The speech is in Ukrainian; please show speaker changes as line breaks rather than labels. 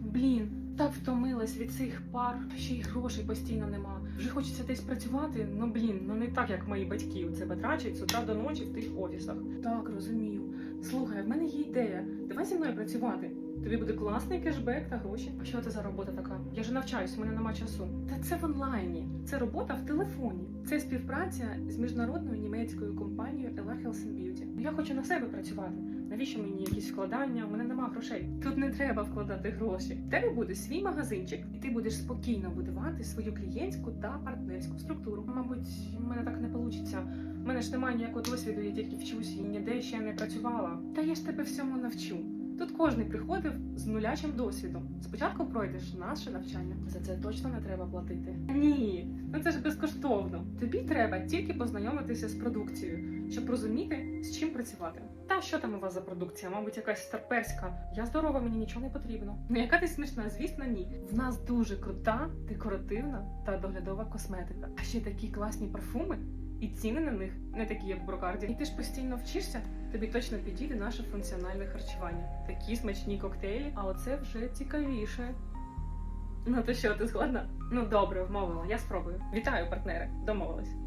Блін, так втомилась від цих пар, ще й грошей постійно нема. Вже хочеться десь працювати, ну блін, ну не так, як мої батьки у це батрачать з утра до ночі в тих офісах. Так, розумію. Слухай, в мене є ідея. Давай зі мною працювати. Тобі буде класний кешбек та гроші. А що це за робота така? Я ж навчаюсь, у мене нема часу. Та це в онлайні. Це робота в телефоні. Це співпраця з міжнародною німецькою компанією Ella Health and Beauty. Я хочу на себе працювати. Навіщо мені якісь вкладання? У мене нема грошей. Тут не треба вкладати гроші. В тебе буде свій магазинчик, і ти будеш спокійно будувати свою клієнтську та партнерську структуру. Мабуть, в мене так не вийде. У мене ж немає ніякого досвіду, я тільки вчусь і ніде ще не працювала. Та я ж тебе всьому навчу. Тут кожен приходив з нулячим досвідом. Спочатку пройдеш наше навчання. За це точно не треба платити. Ні, ну це ж безкоштовно. Тобі треба тільки познайомитися з продукцією, щоб розуміти, з чим працювати. Та що там у вас за продукція? Мабуть, якась старперська. Я здорова, мені нічого не потрібно. Ну яка ти смішна, звісно, ні. В нас дуже крута, декоративна та доглядова косметика. А ще такі класні парфуми. І ціни на них не такі, як в брокарді. І ти ж постійно вчишся, тобі точно підійде наше функціональне харчування. Такі смачні коктейлі, а оце вже цікавіше. Ну то що, ти згодна? Ну добре, вмовила, я спробую. Вітаю, партнери, домовились.